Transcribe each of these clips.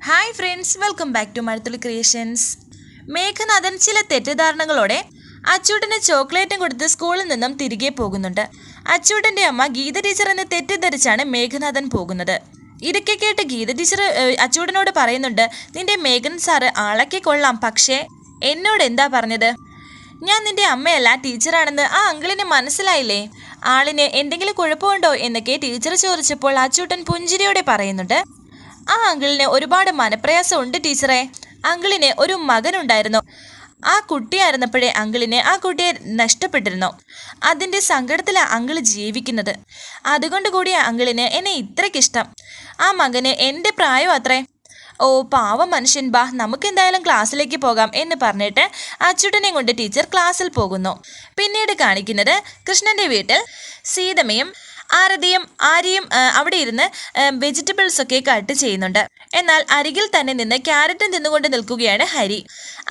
Hi friends welcome back to Mazhathulli creations Meghanathan ചില തെറ്റിദ്ധാരണകളോടെ അച്ചൂട്ടന് ചോക്ലേറ്റും കൊടുത്ത് സ്കൂളിൽ നിന്നും തിരികെ പോകുന്നുണ്ട്. അച്ചൂട്ടന്റെ അമ്മ ഗീത ടീച്ചർ എന്ന് തെറ്റിദ്ധരിച്ചാണ് മേഘനാഥൻ പോകുന്നത്. ഇതൊക്കെ കേട്ട് ഗീത ടീച്ചർ ഏഹ്, അച്ചൂട്ടനോട് പറയുന്നുണ്ട് നിന്റെ മേഘൻ സാറ് ആളൊക്കെ കൊള്ളാം പക്ഷേ എന്നോട് എന്താ പറഞ്ഞത്? ഞാൻ നിന്റെ അമ്മയല്ല ടീച്ചറാണെന്ന് ആ അങ്കിളിന് മനസ്സിലായില്ലേ? ആളിന് എന്തെങ്കിലും കുഴപ്പമുണ്ടോ? എന്നൊക്കെ ടീച്ചർ ചോദിച്ചപ്പോൾ അച്ചൂട്ടൻ പുഞ്ചിരിയോടെ പറയുന്നുണ്ട് ആ അങ്കിളിന് ഒരുപാട് മനപ്രയാസം ഉണ്ട് ടീച്ചറെ. അങ്കിളിന് ഒരു മകനുണ്ടായിരുന്നു. ആ കുട്ടിയായിരുന്നപ്പോഴേ അങ്കിളിനെ ആ കുട്ടിയെ നഷ്ടപ്പെട്ടിരുന്നു. അതിന്റെ സങ്കടത്തിലാണ് അങ്കിൾ ജീവിക്കുന്നത്. അതുകൊണ്ട് കൂടി അങ്കിളിന് എന്നെ ഇത്രയ്ക്കിഷ്ടം ആ മകന് എന്റെ പ്രായം അത്രേ. ഓ പാവ മനുഷ്യൻ ബാ നമുക്കെന്തായാലും ക്ലാസ്സിലേക്ക് പോകാം എന്ന് പറഞ്ഞിട്ട് അച്ചുട്ടനെ കൊണ്ട് ടീച്ചർ ക്ലാസ്സിൽ പോകുന്നു. പിന്നീട് കാണിക്കുന്നത് കൃഷ്ണന്റെ വീട്ടിൽ സീതമ്മയും ആരതിയും ആര്യയും അവിടെ ഇരുന്ന് വെജിറ്റബിൾസ് ഒക്കെ കട്ട് ചെയ്യുന്നുണ്ട്. എന്നാൽ അരികിൽ തന്നെ നിന്ന് ക്യാരറ്റും തിന്നുകൊണ്ട് നിൽക്കുകയാണ് ഹരി.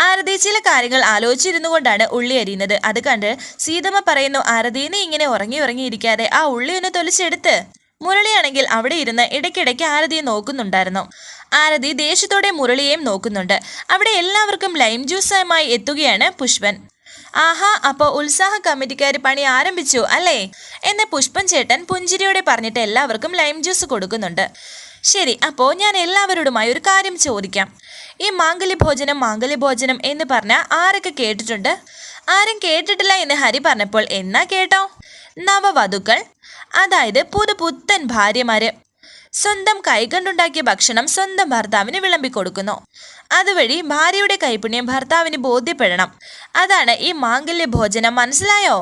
ആരതി ചില കാര്യങ്ങൾ ആലോചിച്ചിരുന്നു കൊണ്ടാണ് ഉള്ളി അരിയുന്നത്. അത് കണ്ട് സീതമ്മ പറയുന്നു ആരതി നീ ഇങ്ങനെ ഉറങ്ങി ഉറങ്ങിയിരിക്കാതെ ആ ഉള്ളി ഒന്ന് തൊലിച്ചെടുത്ത്. മുരളിയാണെങ്കിൽ അവിടെ ഇരുന്ന് ഇടയ്ക്കിടയ്ക്ക് ആരതിയെ നോക്കുന്നുണ്ടായിരുന്നു. ആരതി ദേഷ്യത്തോടെ മുരളിയെയും നോക്കുന്നുണ്ട്. അവിടെ എല്ലാവർക്കും ലൈം ജ്യൂസുമായി എത്തുകയാണ് പുഷ്പൻ. ആഹാ അപ്പോ ഉത്സാഹ കമ്മിറ്റിക്കാർ പണി ആരംഭിച്ചു അല്ലേ? എന്ന് പുഷ്പൻ ചേട്ടൻ പുഞ്ചിരിയോടെ പറഞ്ഞിട്ട് എല്ലാവർക്കും ലൈം ജ്യൂസ് കൊടുക്കുന്നുണ്ട്. ശരി അപ്പോൾ ഞാൻ എല്ലാവരോടുമായി ഒരു കാര്യം ചോദിക്കാം. ഈ മാംഗല്യ ഭോജനം മാംഗല്യ ഭോജനം എന്ന് പറഞ്ഞ ആരൊക്കെ കേട്ടിട്ടുണ്ട്? ആരും കേട്ടിട്ടില്ല എന്ന് ഹരി പറഞ്ഞപ്പോൾ എന്നാ കേട്ടോ? നവവധുക്കൾ അതായത് പുതു പുത്തൻ ഭാര്യമാര്. സ്വന്തം കൈകൊണ്ടുണ്ടാക്കിയ ഭക്ഷണം സ്വന്തം ഭർത്താവിന് വിളമ്പിക്കൊടുക്കുന്നു അതുവഴി ഭാര്യയുടെ കൈപുണ്യം ഭർത്താവിന് ബോധ്യപ്പെടണം. അതാണ് ഈ മാംഗല്യ ഭോജനം മനസ്സിലായോ?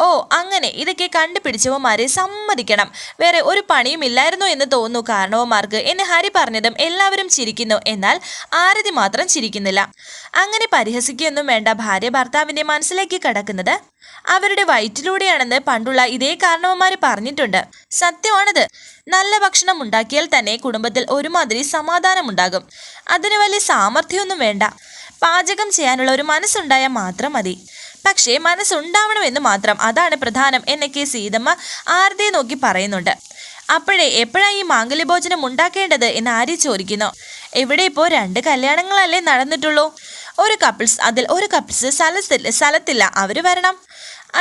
ഓ അങ്ങനെ ഇതൊക്കെ കണ്ടുപിടിച്ചവന്മാരെ സമ്മതിക്കണം. വേറെ ഒരു പണിയും ഇല്ലായിരുന്നു എന്ന് തോന്നുന്നു കാരണവന്മാർക്ക് എന്ന് ഹരി പറഞ്ഞതും എല്ലാവരും ചിരിക്കുന്നു. എന്നാൽ ആരതി മാത്രം ചിരിക്കുന്നില്ല. അങ്ങനെ പരിഹസിക്കുകയൊന്നും വേണ്ട ഭാര്യ ഭർത്താവിന്റെ മനസ്സിലേക്ക് കടക്കുന്നത് അവരുടെ വയറ്റിലൂടെയാണെന്ന് പണ്ടുള്ള ഇതേ കാരണവന്മാര് പറഞ്ഞിട്ടുണ്ട്. സത്യമാണത്. നല്ല ഭക്ഷണം ഉണ്ടാക്കിയാൽ തന്നെ കുടുംബത്തിൽ ഒരുമാതിരി സമാധാനമുണ്ടാകും. അതിന് വലിയ സാമർഥ്യമൊന്നും വേണ്ട. പാചകം ചെയ്യാനുള്ള ഒരു മനസ്സുണ്ടായാൽ മാത്രം മതി. പക്ഷേ മനസ്സുണ്ടാവണമെന്ന് മാത്രം അതാണ് പ്രധാനം എന്നൊക്കെ സീതമ്മ ആരതിയെ നോക്കി പറയുന്നുണ്ട്. അപ്പോഴേ എപ്പോഴാ ഈ മാംഗല്യഭോജനം ഉണ്ടാക്കേണ്ടത് എന്ന് ആര്യ ചോദിക്കുന്നു. ഇവിടെ ഇപ്പോൾ രണ്ട് കല്യാണങ്ങളല്ലേ നടന്നിട്ടുള്ളൂ? ഒരു കപ്പിൾസ് അതിൽ ഒരു കപ്പിൾസ് സ്ഥലത്തില്ല സ്ഥലത്തില്ല. അവർ വരണം.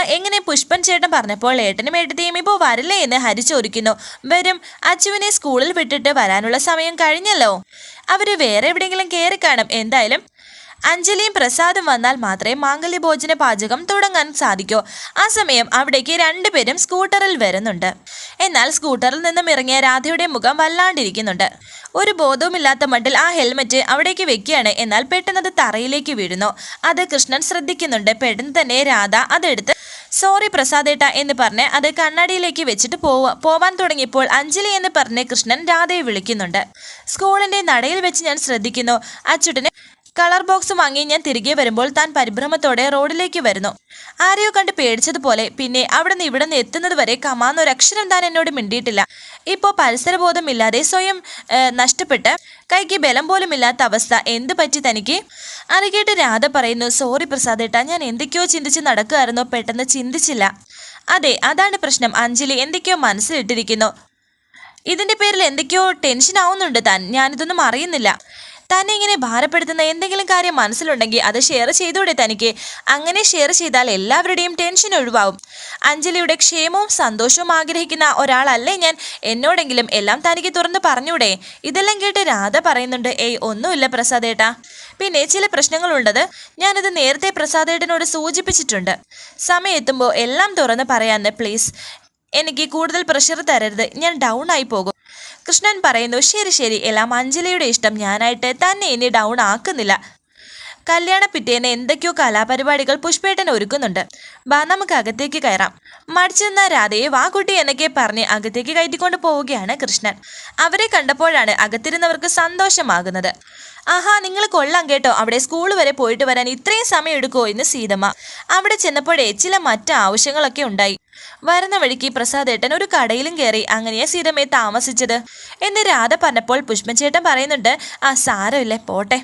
എങ്ങനെ പുഷ്പൻ ചേട്ടൻ പറഞ്ഞപ്പോൾ ഏട്ടനും ഏട്ടത്തെയും ഇപ്പോൾ വരില്ലേ എന്ന് ചോദിക്കുന്നു. വരും. അച്ചുവിനെ സ്കൂളിൽ വിട്ടിട്ട് വരാനുള്ള സമയം കഴിഞ്ഞല്ലോ. അവർ വേറെ എവിടെയെങ്കിലും കയറി കാണും. എന്തായാലും അഞ്ജലിയും പ്രസാദും വന്നാൽ മാത്രമേ മാംഗല്യഭോജന പാചകം തുടങ്ങാൻ സാധിക്കൂ. ആ സമയം അവിടേക്ക് രണ്ടുപേരും സ്കൂട്ടറിൽ വരുന്നുണ്ട്. എന്നാൽ സ്കൂട്ടറിൽ നിന്നും ഇറങ്ങിയ രാധയുടെ മുഖം വല്ലാണ്ടിരിക്കുന്നുണ്ട്. ഒരു ബോധവുമില്ലാത്ത മട്ടിൽ ആ ഹെൽമെറ്റ് അവിടേക്ക് വെക്കുകയാണ്. എന്നാൽ പെട്ടെന്ന് അത് തറയിലേക്ക് വീഴുന്നു. അത് കൃഷ്ണൻ ശ്രദ്ധിക്കുന്നുണ്ട്. പെട്ടെന്ന് തന്നെ രാധ അതെടുത്ത് സോറി പ്രസാദേട്ട എന്ന് പറഞ്ഞ് അത് കണ്ണാടിയിലേക്ക് വെച്ചിട്ട് പോവാ പോവാൻ തുടങ്ങിയപ്പോൾ അഞ്ജലി എന്ന് പറഞ്ഞ് കൃഷ്ണൻ രാധയെ വിളിക്കുന്നുണ്ട്. സ്കൂളിന്റെ നടയിൽ വെച്ച് ഞാൻ ശ്രദ്ധിക്കുന്നു. അച്ചുട്ടന് കളർ ബോക്സ് വാങ്ങി ഞാൻ തിരികെ വരുമ്പോൾ താൻ പരിഭ്രമത്തോടെ റോഡിലേക്ക് വരുന്നു. ആരെയോ കണ്ട് പേടിച്ചതുപോലെ പിന്നെ അവിടെ നിന്ന് ഇവിടെ നിന്ന് എത്തുന്നത് വരെ കമാന്ന ഒരു അക്ഷരം താൻ എന്നോട് മിണ്ടിയിട്ടില്ല. ഇപ്പോൾ പരിസരബോധമില്ലാതെ സ്വയം നഷ്ടപ്പെട്ട് കൈക്ക് ബലം പോലും ഇല്ലാത്ത അവസ്ഥ എന്ത് പറ്റി തനിക്ക്? അത് കേട്ട് രാധ പറയുന്നു സോറി പ്രസാദേട്ടാ ഞാൻ എന്തൊക്കെയോ ചിന്തിച്ച് നടക്കുകയായിരുന്നു പെട്ടെന്ന് ചിന്തിച്ചില്ല. അതെ അതാണ് പ്രശ്നം. അഞ്ജലി എന്തൊക്കെയോ മനസ്സിലിട്ടിരിക്കുന്നു. ഇതിന്റെ പേരിൽ എന്തൊക്കെയോ ടെൻഷൻ ആവുന്നുണ്ട് താൻ. ഞാനിതൊന്നും അറിയുന്നില്ല. തന്നെ ഇങ്ങനെ ഭാരപ്പെടുത്തുന്ന എന്തെങ്കിലും കാര്യം മനസ്സിലുണ്ടെങ്കിൽ അത് ഷെയർ ചെയ്തൂടെ തനിക്ക്. അങ്ങനെ ഷെയർ ചെയ്താൽ എല്ലാവരുടെയും ടെൻഷൻ ഒഴിവാകും അഞ്ജലിയുടെ ക്ഷേമവും സന്തോഷവും ആഗ്രഹിക്കുന്ന ഒരാളല്ലേ ഞാൻ? എന്നോടെങ്കിലും എല്ലാം തനിക്ക് തുറന്ന് പറഞ്ഞൂടെ? ഇതെല്ലാം കേട്ട് രാധ പറയുന്നുണ്ട് ഏയ് ഒന്നുമില്ല പ്രസാദേട്ടാ. പിന്നെ ചില പ്രശ്നങ്ങളുണ്ടത് ഞാനത് നേരത്തെ പ്രസാദേട്ടനോട് സൂചിപ്പിച്ചിട്ടുണ്ട്. സമയത്തുമ്പോൾ എല്ലാം തുറന്ന് പറയാന്ന് പ്ലീസ് എനിക്ക് കൂടുതൽ പ്രഷർ തരരുത്. ഞാൻ ഡൗൺ ആയി പോകും. കൃഷ്ണൻ പറയുന്നു ശരി ശരി. എല്ലാം അഞ്ജലിയുടെ ഇഷ്ടം. ഞാനായിട്ട് തന്നെ ഇനി ഡൗൺ ആക്കുന്നില്ല. കല്യാണ പിറ്റേന്ന് എന്തൊക്കെയോ കലാപരിപാടികൾ പുഷ്പേട്ടൻ ഒരുക്കുന്നുണ്ട്. ബാ നമുക്ക് അകത്തേക്ക് കയറാം. മടിച്ചെന്ന രാധയെ വാ കുട്ടി എന്നൊക്കെ പറഞ്ഞ് അകത്തേക്ക് കയറ്റിക്കൊണ്ട് പോവുകയാണ് കൃഷ്ണൻ. അവരെ കണ്ടപ്പോഴാണ് അകത്തിരുന്നവർക്ക് സന്തോഷമാകുന്നത്. ആഹാ നിങ്ങൾ കൊള്ളാം കേട്ടോ. അവിടെ സ്കൂൾ വരെ പോയിട്ട് വരാൻ ഇത്രയും സമയം എടുക്കുമോ എന്ന് സീതമ്മ. അവിടെ ചെന്നപ്പോഴേ ചില മറ്റ് ആവശ്യങ്ങളൊക്കെ ഉണ്ടായി. വരുന്ന വഴിക്ക് പ്രസാദേട്ടൻ ഒരു കടയിലും കയറി അങ്ങനെയാ സീതമ്മയെ താമസിച്ചത് എന്ന് രാധ പറഞ്ഞപ്പോൾ പുഷ്പചേട്ടൻ പറയുന്നുണ്ട് ആ സാരമില്ലേ പോട്ടെ.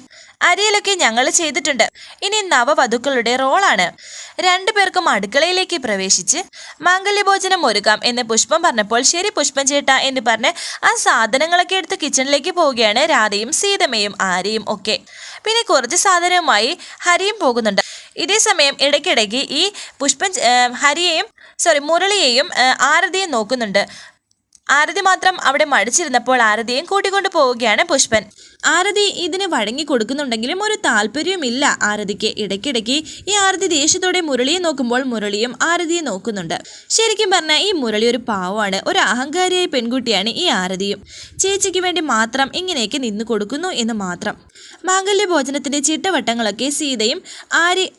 അരിയലൊക്കെ ഞങ്ങൾ ചെയ്തിട്ടുണ്ട്. ഇനി നവവധുക്കളുടെ റോളാണ്. രണ്ടുപേർക്കും അടുക്കളയിലേക്ക് പ്രവേശിച്ച് മാംഗല്യഭോജനം ഒരുക്കാം എന്ന് പുഷ്പം പറഞ്ഞപ്പോൾ ശരി പുഷ്പം ചേട്ടാ എന്ന് പറഞ്ഞ് ആ സാധനങ്ങളൊക്കെ എടുത്ത് കിച്ചണിലേക്ക് പോവുകയാണ് രാധയും സീതമ്മയും ആര്യയും ഒക്കെ. പിന്നെ കുറച്ച് സാധനവുമായി ഹരിയും പോകുന്നുണ്ട്. ഇതേ സമയം ഇടയ്ക്കിടയ്ക്ക് ഈ പുഷ്പൻ ഹരിയെയും സോറി മുരളിയെയും ആരതിയെ നോക്കുന്നുണ്ട്. ആരതി മാത്രം അവിടെ മടിച്ചിരുന്നപ്പോൾ ആരതിയും കൂട്ടിക്കൊണ്ടു പോവുകയാണ് പുഷ്പൻ. ആരതി ഇതിന് വഴങ്ങി കൊടുക്കുന്നുണ്ടെങ്കിലും ഒരു താല്പര്യവുമില്ല ആരതിക്ക്. ഇടയ്ക്കിടയ്ക്ക് ഈ ആരതി ദേഷ്യത്തോടെ മുരളിയെ നോക്കുമ്പോൾ മുരളിയും ആരതിയെ നോക്കുന്നുണ്ട്. ശരിക്കും പറഞ്ഞാൽ ഈ മുരളി ഒരു പാവമാണ് ഒരു അഹങ്കാരിയായ പെൺകുട്ടിയാണ് ഈ ആരതിയും. ചേച്ചിക്ക് വേണ്ടി മാത്രം ഇങ്ങനെയൊക്കെ നിന്നു കൊടുക്കുന്നു എന്ന് മാത്രം. മാംഗല്യ ഭോജനത്തിന്റെ ചിട്ടവട്ടങ്ങളൊക്കെ സീതയും ആര്യ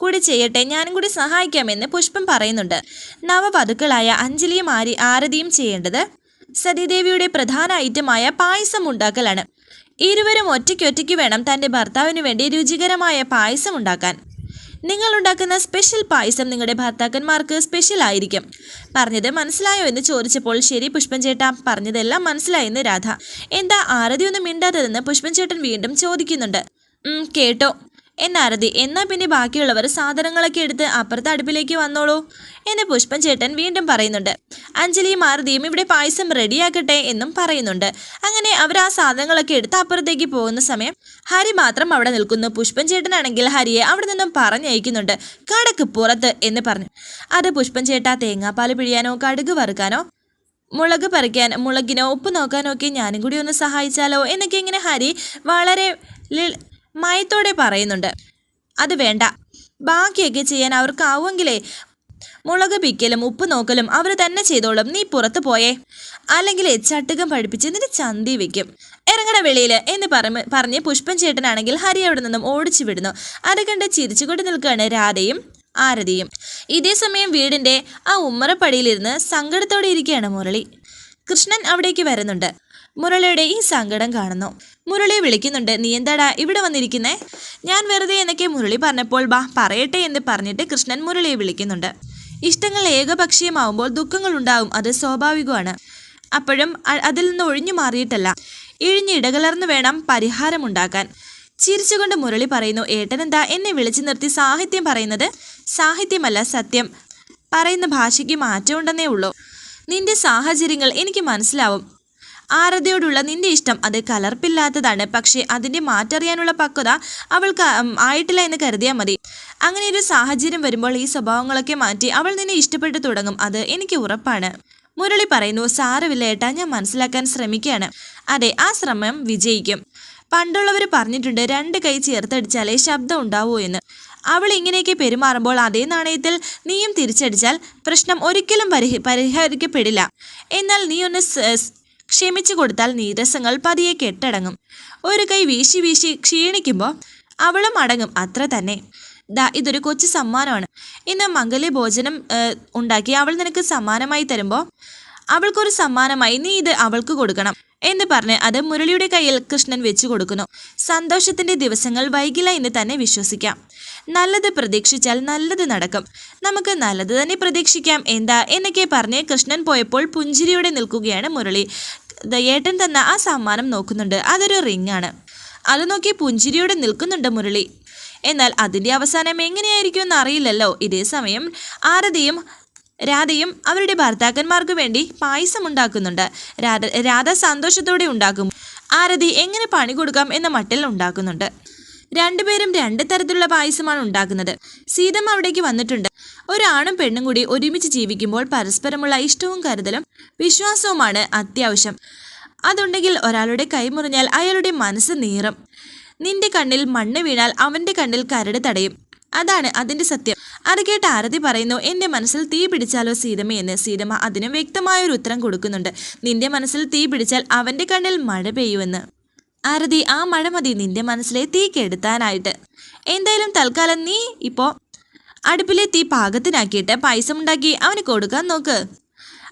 കൂടി ചെയ്യട്ടെ ഞാനും കൂടി സഹായിക്കാമെന്ന് പുഷ്പം പറയുന്നുണ്ട്. നവവധുക്കളായ അഞ്ജലിയും ആരി ആരതിയും ചെയ്യേണ്ടത് സതീദേവിയുടെ പ്രധാന ഐറ്റമായ പായസം ഉണ്ടാക്കലാണ്. ഇരുവരും ഒറ്റയ്ക്കൊറ്റയ്ക്ക് വേണം തന്റെ ഭർത്താവിന് വേണ്ടി രുചികരമായ പായസം ഉണ്ടാക്കാൻ. നിങ്ങൾ ഉണ്ടാക്കുന്ന സ്പെഷ്യൽ പായസം നിങ്ങളുടെ ഭർത്താക്കന്മാർക്ക് സ്പെഷ്യൽ ആയിരിക്കും. പറഞ്ഞത് മനസ്സിലായോ എന്ന് ചോദിച്ചപ്പോൾ ശരി പുഷ്പൻ ചേട്ടാ പറഞ്ഞതെല്ലാം മനസ്സിലായെന്ന് രാധ. എന്താ ആരതി ഒന്നും മിണ്ടാത്തതെന്ന് പുഷ്പൻ ചേട്ടൻ വീണ്ടും ചോദിക്കുന്നുണ്ട്. "ഉം, കേട്ടോ. എന്നാരതി എന്നാ പിന്നെ ബാക്കിയുള്ളവർ സാധനങ്ങളൊക്കെ എടുത്ത് അപ്പുറത്തെ അടുപ്പിലേക്ക് വന്നോളൂ? എന്ന് പുഷ്പൻ ചേട്ടൻ വീണ്ടും പറയുന്നുണ്ട്. അഞ്ജലിയും ആരതിയും ഇവിടെ പായസം റെഡിയാക്കട്ടെ എന്നും പറയുന്നുണ്ട്. അങ്ങനെ അവർ ആ സാധനങ്ങളൊക്കെ എടുത്ത് അപ്പുറത്തേക്ക് പോകുന്ന സമയം ഹരി മാത്രം അവിടെ നിൽക്കുന്നു. പുഷ്പൻ ചേട്ടനാണെങ്കിൽ ഹരിയെ അവിടെ നിന്നും പറഞ്ഞയക്കുന്നുണ്ട്. കടക്ക് പുറത്ത് എന്ന് പറഞ്ഞു. അത് പുഷ്പൻ ചേട്ടാ തേങ്ങാപ്പാൽ പിഴിയാനോ കടുക് വറുക്കാനോ മുളക് പറിക്കാൻ മുളകിനോ ഉപ്പ് നോക്കാനോ ഒക്കെ ഞാനും കൂടി ഒന്ന് സഹായിച്ചാലോ? എന്നൊക്കെ ഇങ്ങനെ ഹരി വളരെ മയത്തോടെ പറയുന്നുണ്ട്. അത് വേണ്ട. ബാക്കിയൊക്കെ ചെയ്യാൻ അവർക്കാവുമെങ്കിലേ. മുളക് പിക്കലും ഉപ്പ് നോക്കലും അവർ തന്നെ ചെയ്തോളും. നീ പുറത്തു പോയേ. അല്ലെങ്കിൽ ചട്ടുകം പഠിപ്പിച്ച് നിന്റെ ചന്തി വെക്കും. ഇറങ്ങണ വെളിയിൽ എന്ന് പറഞ്ഞ് പറഞ്ഞ് പുഷ്പൻ ചേട്ടനാണെങ്കിൽ ഹരി അവിടെ നിന്നും ഓടിച്ചു വിടുന്നു. അത് കണ്ട് ചിരിച്ചുകൊണ്ട് നിൽക്കുകയാണ് രാധയും ആരതിയും. ഇതേ സമയം വീടിന്റെ ആ ഉമ്മറപ്പടിയിലിരുന്ന് സങ്കടത്തോടെ ഇരിക്കുകയാണ് മുരളി. കൃഷ്ണൻ അവിടേക്ക് വരുന്നുണ്ട്. മുരളിയുടെ ഈ സങ്കടം കാണുന്നു. മുരളി വിളിക്കുന്നുണ്ട് നീ എന്താടാ ഇവിടെ വന്നിരിക്കുന്നേ? ഞാൻ വെറുതെ എന്നൊക്കെ മുരളി പറഞ്ഞപ്പോൾ ബാ പറയട്ടെ എന്ന് പറഞ്ഞിട്ട് കൃഷ്ണൻ മുരളിയെ വിളിക്കുന്നുണ്ട്. ഇഷ്ടങ്ങൾ ഏകപക്ഷീയമാവുമ്പോൾ ദുഃഖങ്ങൾ ഉണ്ടാവും അത് സ്വാഭാവികമാണ്. അപ്പോഴും അതിൽ നിന്ന് ഒഴിഞ്ഞു മാറിയിട്ടല്ല. ഇഴിഞ്ഞ് ഇടകലർന്ന് വേണം പരിഹാരമുണ്ടാക്കാൻ ചിരിച്ചുകൊണ്ട് മുരളി പറയുന്നു ഏട്ടനെന്താ എന്നെ വിളിച്ചു നിർത്തി സാഹിത്യം പറയുന്നത്? സാഹിത്യമല്ല സത്യം. പറയുന്ന ഭാഷയ്ക്ക് മാറ്റമുണ്ടെന്നേ ഉള്ളൂ. നിന്റെ സാഹചര്യങ്ങൾ എനിക്ക് മനസ്സിലാവും. ആരതിയോടുള്ള നിന്റെ ഇഷ്ടം. അത് കലർപ്പില്ലാത്തതാണ്. പക്ഷേ അതിന്റെ മാറ്ററിയാനുള്ള പക്വത അവൾക്ക് ആയിട്ടില്ല എന്ന് കരുതിയാൽ മതി. അങ്ങനെ ഒരു സാഹചര്യം വരുമ്പോൾ ഈ സ്വഭാവങ്ങളൊക്കെ മാറ്റി അവൾ നിന്നെ ഇഷ്ടപ്പെട്ടു തുടങ്ങും. അത് എനിക്ക് ഉറപ്പാണ്. മുരളി പറയുന്നു സാരമില്ല ഏട്ടാ ഞാൻ മനസ്സിലാക്കാൻ ശ്രമിക്കുകയാണ്. അതെ ആ ശ്രമം വിജയിക്കും. പണ്ടുള്ളവർ പറഞ്ഞിട്ടുണ്ട് രണ്ട് കൈ ചേർത്തടിച്ചാലേ ശബ്ദം ഉണ്ടാവൂ എന്ന്. അവൾ ഇങ്ങനെയൊക്കെ പെരുമാറുമ്പോൾ അതേ നാണയത്തിൽ നീയും തിരിച്ചടിച്ചാൽ പ്രശ്നം ഒരിക്കലും പരിഹ പരിഹരിക്കപ്പെടില്ല. എന്നാൽ നീ ഒന്ന് ക്ഷമിച്ചു കൊടുത്താൽ നീരസങ്ങൾ പതിയെ കെട്ടടങ്ങും. ഒരു കൈ വീശി വീശി ക്ഷീണിക്കുമ്പോൾ അവളും അടങ്ങും. അത്ര തന്നെ. ദാ ഇതൊരു കൊച്ചു സമ്മാനമാണ്. ഇന്ന് മംഗല്യ ഭോജനം ഉണ്ടാക്കി അവൾ നിനക്ക് സമ്മാനമായി തരുമ്പോൾ അവൾക്കൊരു സമ്മാനമായി നീ ഇത് അവൾക്ക് കൊടുക്കണം എന്ന് പറഞ്ഞ് അത് മുരളിയുടെ കയ്യിൽ കൃഷ്ണൻ വെച്ചു കൊടുക്കുന്നു. സന്തോഷത്തിന്റെ ദിവസങ്ങൾ വൈകില്ല എന്ന് തന്നെ വിശ്വസിക്കാം. നല്ലത് പ്രതീക്ഷിച്ചാൽ നല്ലത് നടക്കും. നമുക്ക് നല്ലത് തന്നെ പ്രതീക്ഷിക്കാം. എന്താ? എന്നൊക്കെ പറഞ്ഞ് കൃഷ്ണൻ പോയപ്പോൾ പുഞ്ചിരിയോടെ നിൽക്കുകയാണ് മുരളി. ഏട്ടൻ തന്ന ആ സമ്മാനം നോക്കുന്നുണ്ട്. അതൊരു റിംഗ് ആണ് അത് നോക്കി പുഞ്ചിരിയോടെ നിൽക്കുന്നുണ്ട് മുരളി. എന്നാൽ അതിന്റെ അവസാനം എങ്ങനെയായിരിക്കും എന്നറിയില്ലല്ലോ ഇതേ സമയം ആരതിയും രാധയും അവരുടെ ഭർത്താക്കന്മാർക്കു വേണ്ടി പായസം ഉണ്ടാക്കുന്നുണ്ട് രാധ രാധ സന്തോഷത്തോടെ ഉണ്ടാക്കും. ആരതി എങ്ങനെ പണി കൊടുക്കാം എന്ന മട്ടിൽ ഉണ്ടാക്കുന്നുണ്ട്. രണ്ടുപേരും രണ്ട് തരത്തിലുള്ള പായസമാണ് ഉണ്ടാക്കുന്നത്. സീതമ്മ അവിടേക്ക് വന്നിട്ടുണ്ട്. ഒരാണും പെണ്ണും കൂടി ഒരുമിച്ച് ജീവിക്കുമ്പോൾ പരസ്പരമുള്ള ഇഷ്ടവും കരുതലും വിശ്വാസവുമാണ് അത്യാവശ്യം. അതുണ്ടെങ്കിൽ ഒരാളുടെ കൈ മുറിഞ്ഞാൽ അയാളുടെ മനസ്സ് നീറും. നിന്റെ കണ്ണിൽ മണ്ണ് വീണാൽ അവന്റെ കണ്ണിൽ കരട് തടയും. അതാണ് അതിന്റെ സത്യം. അത് കേട്ട് ആരതി പറയുന്നു എന്റെ മനസ്സിൽ തീ പിടിച്ചാലോ സീതമ്മ എന്ന്. സീതമ്മ അതിനും വ്യക്തമായ ഒരു ഉത്തരം കൊടുക്കുന്നുണ്ട്. നിന്റെ മനസ്സിൽ തീ പിടിച്ചാൽ അവന്റെ കണ്ണിൽ മഴ പെയ്യുമെന്ന്. ആരതി ആ മഴ മതി നിന്റെ മനസ്സിലെ തീ കെടുത്താനായിട്ട്. എന്തായാലും തൽക്കാലം നീ ഇപ്പോ അടുപ്പിലെ തീ പാകത്തിനാക്കിയിട്ട് പായസം ഉണ്ടാക്കി അവന് കൊടുക്കാൻ നോക്ക്.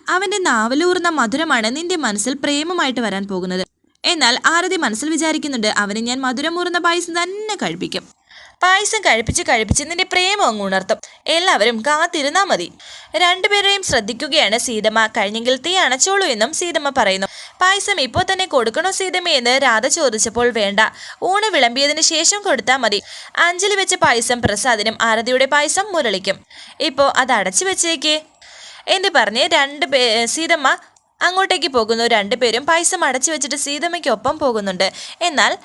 അവന്റെ നാവലൂർന്ന മധുരമാണ് നിന്റെ മനസ്സിൽ പ്രേമമായിട്ട് വരാൻ പോകുന്നത്. എന്നാൽ ആരതി മനസ്സിൽ വിചാരിക്കുന്നുണ്ട് അവന് ഞാൻ മധുരമൂർന്ന പായസം തന്നെ കഴിപ്പിക്കും. പായസം കഴിപ്പിച്ച് കഴിപ്പിച്ച് നിന്റെ പ്രേമം അങ്ങ് ഉണർത്തും. എല്ലാവരും കാത്തിരുന്നാ മതി. രണ്ടുപേരെയും ശ്രദ്ധിക്കുകയാണ് സീതമ്മ. കഴിഞ്ഞെങ്കിൽ തീ അണച്ചോളൂ എന്നും സീതമ്മ പറയുന്നു. പായസം ഇപ്പോൾ തന്നെ കൊടുക്കണോ സീതമ്മയെന്ന് രാധ ചോദിച്ചപ്പോൾ വേണ്ട. ഊണ് വിളമ്പിയതിന് ശേഷം കൊടുത്താൽ മതി. അഞ്ചലി വെച്ച പായസം പ്രസാദിനും ആരതിയുടെ പായസം മുരളിക്കും. ഇപ്പോൾ അത് അടച്ചു വെച്ചേക്കേ. എന്ന് പറഞ്ഞ് രണ്ട് പേ സീതമ്മ അങ്ങോട്ടേക്ക് പോകുന്നു. രണ്ടുപേരും പായസം അടച്ചു വെച്ചിട്ട് സീതമ്മയ്ക്കൊപ്പം പോകുന്നുണ്ട്. എന്നാൽ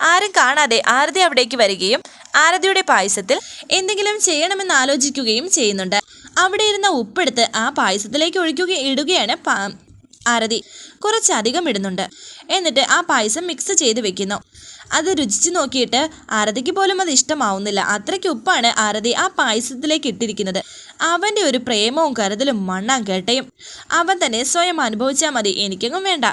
ആരും കാണാതെ ആരതി അവിടേക്ക് വരികയും ആരതിയുടെ പായസത്തിൽ എന്തെങ്കിലും ചെയ്യണമെന്ന് ആലോചിക്കുകയും ചെയ്യുന്നുണ്ട്. അവിടെ ഇരുന്ന ഉപ്പെടുത്ത് ആ പായസത്തിലേക്ക് ഒഴിക്കുക ഇടുകയാണ് ആരതി. കുറച്ചധികം ഇടുന്നുണ്ട്. എന്നിട്ട് ആ പായസം മിക്സ് ചെയ്ത് വെക്കുന്നു. അത് രുചിച്ച് നോക്കിയിട്ട് ആരതിക്ക് പോലും അത് ഇഷ്ടമാവുന്നില്ല. അത്രയ്ക്ക് ഉപ്പാണ് ആരതി ആ പായസത്തിലേക്ക് ഇട്ടിരിക്കുന്നത്. അവന്റെ ഒരു പ്രേമവും കരുതലും മണ്ണാൻ കേട്ടയും അവൻ തന്നെ സ്വയം അനുഭവിച്ചാൽ മതി. എനിക്കെങ്ങും വേണ്ട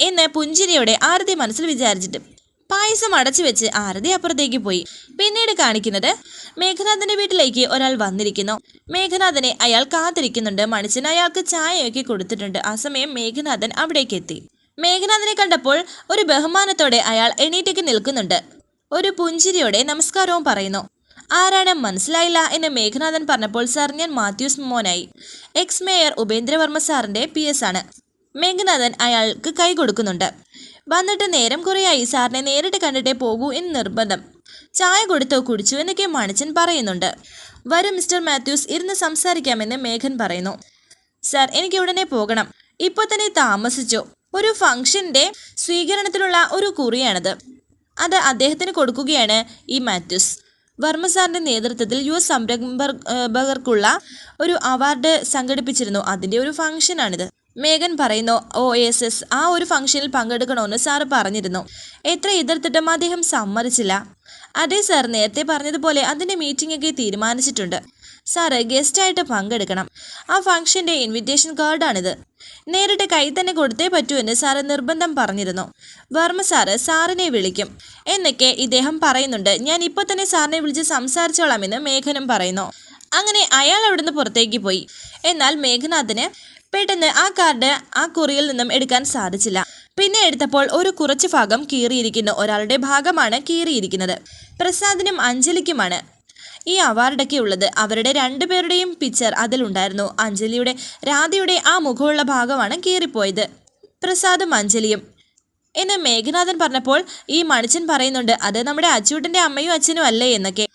എന്ന് പുഞ്ചിരിയോടെ ആരതി മനസ്സിൽ വിചാരിച്ചിട്ട് പായസം അടച്ചു വെച്ച് ആരതി അപ്പുറത്തേക്ക് പോയി. പിന്നീട് കാണിക്കുന്നത് മേഘനാഥന്റെ വീട്ടിലേക്ക് ഒരാൾ വന്നിരിക്കുന്നു. മേഘനാഥനെ അയാൾ കാത്തിരിക്കുന്നുണ്ട്. മണിച്ചൻ അയാൾക്ക് ചായയൊക്കെ കൊടുത്തിട്ടുണ്ട്. ആ സമയം മേഘനാഥൻ അവിടേക്ക് എത്തി. മേഘനാഥനെ കണ്ടപ്പോൾ ഒരു ബഹുമാനത്തോടെ അയാൾ എണീറ്റേക്ക് നിൽക്കുന്നുണ്ട്. ഒരു പുഞ്ചിരിയോടെ നമസ്കാരവും പറയുന്നു. ആരാണ്? മനസ്സിലായില്ല എന്ന് മേഘനാഥൻ പറഞ്ഞപ്പോൾ സാർ ഞാൻ മാത്യൂസ് മോനായി. എക്സ് മേയർ ഉപേന്ദ്രവർമ്മ സാറിന്റെ പി എസ് ആണ്. മേഘനാഥൻ അയാൾക്ക് കൈ കൊടുക്കുന്നുണ്ട്. വന്നിട്ട് നേരം കുറേയായി. സാറിനെ നേരിട്ട് കണ്ടിട്ടേ പോകൂ എന്ന് നിർബന്ധം. ചായ കൊടുത്തോ കുടിച്ചു എന്നൊക്കെ മണിച്ചൻ പറയുന്നുണ്ട്. വരും മിസ്റ്റർ മാത്യൂസ്. ഇരുന്ന് സംസാരിക്കാമെന്ന് മേഘൻ പറയുന്നു. സാർ എനിക്ക് ഉടനെ പോകണം. ഇപ്പോൾ തന്നെ താമസിച്ചു. ഒരു ഫംഗ്ഷന്റെ സ്വീകരണത്തിലുള്ള ഒരു കുറിയാണത്. അത് അദ്ദേഹത്തിന് കൊടുക്കുകയാണ് ഈ മാത്യൂസ്. വർമ്മ സാറിന്റെ നേതൃത്വത്തിൽ യു എസ് സംരംഭകർക്കുള്ള ഒരു അവാർഡ് സംഘടിപ്പിച്ചിരുന്നു. അതിന്റെ ഒരു ഫംഗ്ഷനാണിത്. മേഘൻ പറയുന്നു ഒ എസ് എസ് ആ ഒരു ഫംഗ്ഷനിൽ പങ്കെടുക്കണമെന്ന് സാറ് പറഞ്ഞിരുന്നു. എത്ര എതിർത്തിട്ടും അദ്ദേഹം സമ്മതിച്ചില്ല. അതെ സാർ നേരത്തെ പറഞ്ഞതുപോലെ അതിന്റെ മീറ്റിംഗൊക്കെ തീരുമാനിച്ചിട്ടുണ്ട്. സാറ് ഗസ്റ്റായിട്ട് പങ്കെടുക്കണം. ആ ഫംഗ്ഷന്റെ ഇൻവിറ്റേഷൻ കാർഡാണിത്. നേരിട്ട് കൈ തന്നെ കൊടുത്തേ പറ്റൂ എന്ന് സാറ് നിർബന്ധം പറഞ്ഞിരുന്നു. വർമ്മ സാറ് സാറിനെ വിളിക്കും. എന്നൊക്കെ ഇദ്ദേഹം പറയുന്നുണ്ട്. ഞാൻ ഇപ്പോൾ തന്നെ സാറിനെ വിളിച്ച് സംസാരിച്ചോളാമെന്ന് മേഘനും പറയുന്നു. അങ്ങനെ അയാൾ അവിടുന്ന് പുറത്തേക്ക് പോയി. എന്നാൽ മേഘനാഥന് പെട്ടെന്ന് ആ കാർഡ് ആ കുറിയിൽ നിന്നും എടുക്കാൻ സാധിച്ചില്ല. പിന്നെ എടുത്തപ്പോൾ ഒരു കുറച്ച് ഭാഗം കീറിയിരിക്കുന്നു ഒരാളുടെ ഭാഗമാണ് കീറിയിരിക്കുന്നത്. പ്രസാദിനും അഞ്ജലിക്കുമാണ് ഈ അവാർഡൊക്കെ ഉള്ളത്. അവരുടെ രണ്ടുപേരുടെയും പിക്ചർ അതിലുണ്ടായിരുന്നു അഞ്ജലിയുടെ രാധയുടെ ആ മുഖമുള്ള ഭാഗമാണ് കീറിപ്പോയത്. പ്രസാദും അഞ്ജലിയും. എന്ന് മേഘനാഥൻ പറഞ്ഞപ്പോൾ ഈ മണിച്ചൻ പറയുന്നുണ്ട് അത് നമ്മുടെ അച്ചൂട്ടന്റെ അമ്മയും അച്ഛനും അല്ലേ? എന്നൊക്കെ.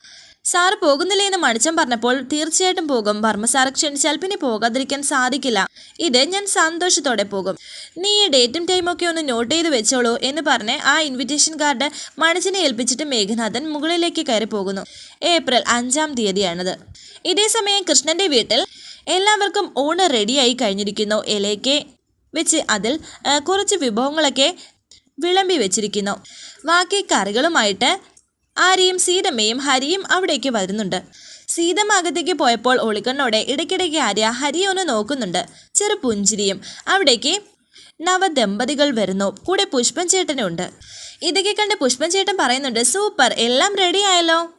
സാറ് പോകുന്നില്ലേ എന്ന് മണിച്ചൻ പറഞ്ഞപ്പോൾ തീർച്ചയായിട്ടും പോകും. വർമ്മ സാറ് ക്ഷണിച്ചാൽ പിന്നെ പോകാതിരിക്കാൻ സാധിക്കില്ല. ഇത് ഞാൻ സന്തോഷത്തോടെ പോകും. നീ ഈ ഡേറ്റും ടൈമും ഒക്കെ ഒന്ന് നോട്ട് ചെയ്ത് വെച്ചോളൂ എന്ന് പറഞ്ഞ് ആ ഇൻവിറ്റേഷൻ കാർഡ് മണിച്ചനെ ഏൽപ്പിച്ചിട്ട് മേഘനാഥൻ മുകളിലേക്ക് കയറി പോകുന്നു. ഏപ്രിൽ അഞ്ചാം തീയതിയാണത്. ഇതേ സമയം കൃഷ്ണന്റെ വീട്ടിൽ എല്ലാവർക്കും ഊണ് റെഡിയായി കഴിഞ്ഞിരിക്കുന്നു. ഇലയ്ക്ക് വെച്ച് അതിൽ കുറച്ച് വിഭവങ്ങളൊക്കെ വിളമ്പി വെച്ചിരിക്കുന്നു. ബാക്കി കറികളുമായിട്ട് ആര്യയും സീതമ്മയും ഹരിയും അവിടേക്ക് വരുന്നുണ്ട്. സീതമ്മ അകത്തേക്ക് പോയപ്പോൾ ഒളിക്കണ്ണോടെ ഇടയ്ക്കിടയ്ക്ക് ആര്യ ഹരിയെ ഒന്ന് നോക്കുന്നുണ്ട്. ചെറു പുഞ്ചിരിയും. അവിടേക്ക് നവദമ്പതികൾ വരുന്നു. കൂടെ പുഷ്പൻ ചേട്ടനുണ്ട് ഇതൊക്കെ കണ്ട് പുഷ്പൻ ചേട്ടൻ പറയുന്നുണ്ട് സൂപ്പർ എല്ലാം റെഡി ആയല്ലോ.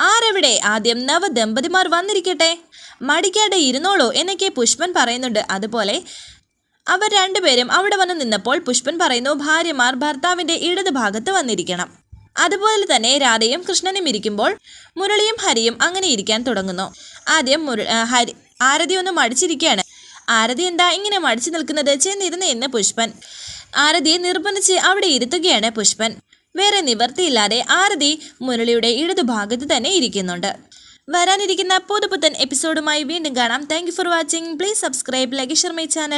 ആരെവിടെ? ആദ്യം നവദമ്പതിമാർ വന്നിരിക്കട്ടെ. മടിക്കാതെ ഇരുന്നോളൂ എന്നൊക്കെ പുഷ്പൻ പറയുന്നുണ്ട്. അതുപോലെ അവർ രണ്ടുപേരും അവിടെ വന്ന് നിന്നപ്പോൾ പുഷ്പൻ പറയുന്നു ഭാര്യമാർ ഭർത്താവിന്റെ ഇടതുഭാഗത്ത് വന്നിരിക്കണം. അതുപോലെ തന്നെ രാധയും കൃഷ്ണനും ഇരിക്കുമ്പോൾ മുരളിയും ഹരിയും അങ്ങനെ ഇരിക്കാൻ തുടങ്ങുന്നു. ആദ്യം മുര ഹരി ആരതി ഒന്ന് മടിച്ചിരിക്കുകയാണ്. ആരതി എന്താ ഇങ്ങനെ മടിച്ചു നിൽക്കുന്നത്? ചെന്നിരുന്ന് എന്ന് പുഷ്പൻ. ആരതിയെ നിർബന്ധിച്ച് അവിടെ ഇരുത്തുകയാണ് പുഷ്പൻ. വേറെ നിവർത്തിയില്ലാതെ ആരതി മുരളിയുടെ ഇടതുഭാഗത്ത് തന്നെ ഇരിക്കുന്നുണ്ട്. വരാനിരിക്കുന്ന പുതുപുത്തൻ എപ്പിസോഡുമായി വീണ്ടും കാണാം. Thank for watching please subscribe like share my channel